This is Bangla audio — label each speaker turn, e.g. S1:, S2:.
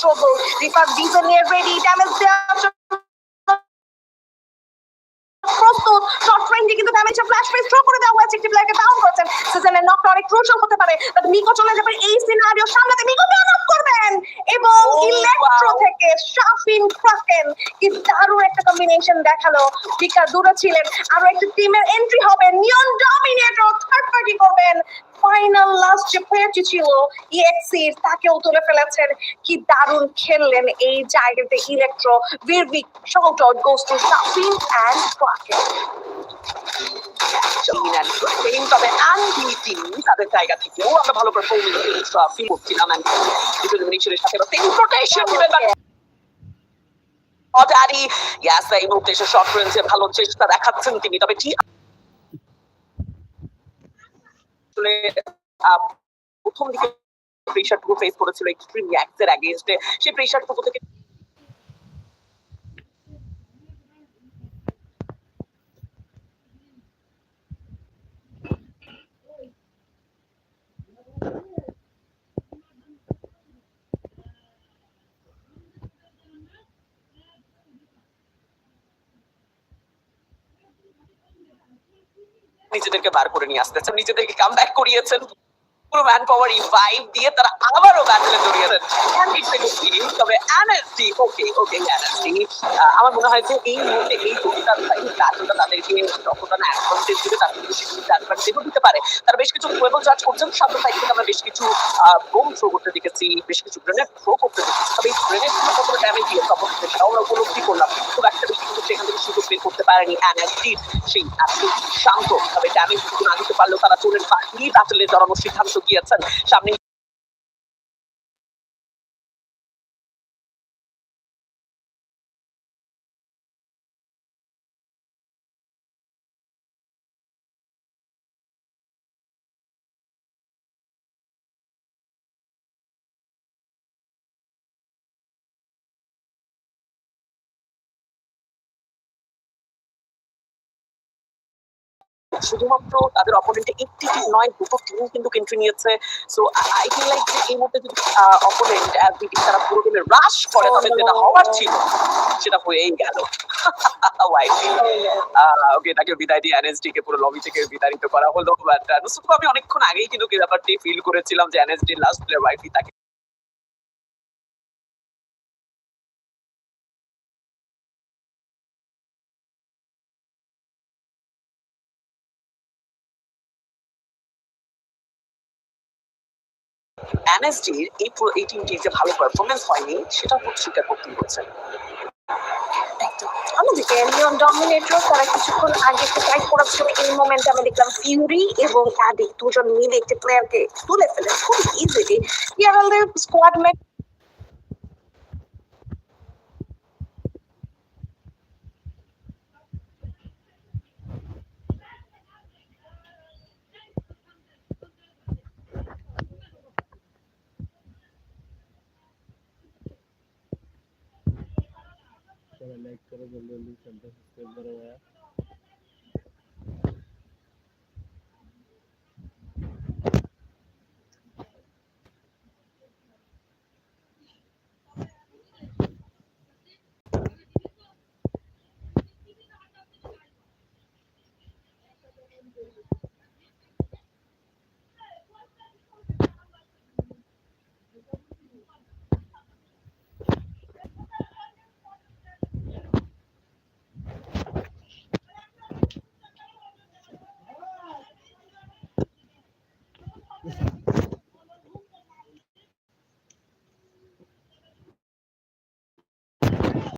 S1: struggle. প্রস্তুত শর্ট রেঞ্জে কিন্তু ফ্ল্যাশ ফেস থ্রো করে দেওয়া হয়েছে একটি প্লেয়ারকে ডাউন করেছেন সিজনের নকটা অনেক ক্রুশাল হতে পারে তবে মিকো চলে যাবে এই সিনারিও মিকো করবেন এবং ইলেকট্রো. থেকে শাফিন ক্রাকেন কি দারুণ একটা কম্বিনেশন দেখাল। বিকার দূরে ছিলেন। আরও একটা টিমের এন্ট্রি হবে। নিয়ন ডমিনেটর থার্ড পার্টি করবেন ফাইনাল লাস্ট ছিল ইএক্সি তাকেও তুলে ফেলেছেন। কি দারুণ খেললেন এই জায়গাতে electro ভিরভিক shout out goes to Shafin and
S2: তাদের জায়গা ভালো ভালো চেষ্টা দেখাচ্ছেন তিনি। তবে ঠিক প্রথম দিকে প্রেশারটুকু ফেস করেছিল এক্সট্রিম রিয়াক্টের অ্যাগেইনস্টে সেই প্রেশারটুকু থেকে নিজেদেরকে বার করে নিয়ে আসতেছেন নিজেদেরকে কাম ব্যাক করিয়েছেন। পুরো ম্যান পাওয়ার রিভাইভ দিয়ে তারা আবারও ব্যাটলে জড়িয়েছেন তবে এনএসডি ওকে ওকে এনএসডি আমার মনে হয় যে এই মুহূর্তে এই দুটা এই ব্যাটলটা তাদেরকে যতটা না অ্যাডভান্টেজ দিবে, তার থেকে বেশি অ্যাডভান্টেজও দিতে পারে। তারা বেশ কিছু ওয়েবল চার্জ করছেন সামনে সাইড থেকে আমরা বেশ কিছু বোম থ্রো করতে দেখেছি, বেশ কিছু গ্রেনেড থ্রো করতে দেখেছি। তবে এই গ্রেনেডগুলো কতটা ড্যামেজ দিয়ে তখন সেটাও আমরা উপলব্ধি করলাম। খুব একটা কিন্তু সেখান থেকে সুযোগ বের করতে পারেনি। এনএসডির সেই absolute শান্ত তবে ড্যামেজ কিন্তু না দিতে পারলেও তারা চলে পাখি ব্যাটলে জড়ানোর সিদ্ধান্ত গিয়েছেন সামনে শুধুমাত্র তাদের অপোনেন্টে একটি নয় দুটো টিম কিন্তু এন্ট্রি নিয়েছে। সো আই ফিল লাইক যে এই মুহূর্তে যদি অপোনেন্ট তারা পুরো গেমে রাশ করে তবে যেটা হওয়ার ছিল সেটা হয়েই গেল। ওকে তাকে বিদায় দিয়ে এনএসডি কে পুরো লবি থেকে বিতাড়িত করা হলো বাট নুসুফ আমি অনেকক্ষণ আগেই কিন্তু ব্যাপারটি ফিল করেছিলাম যে এনএসডি লাস্ট প্লেয়ার ওয়াইফি তাকে এনএসডির এই পুরো এই টিমটি যে ভালো পারফরমেন্স হয়নি, সেটা স্বীকার করতেই হচ্ছে
S1: তারা কিছুক্ষণ আগে একটু টাইট করেছিল এই মোমেন্টে আমি দেখলাম ফিউরি এবং অ্যাডি দুজন মিলে একটি প্লেয়ারকে তুলে ফেলে। খুব ইজিলি ইয়ারালদের স্কোয়াড মেট
S3: लाइक करो जल्दी जल्दी चलते सब्सक्राइब करो यार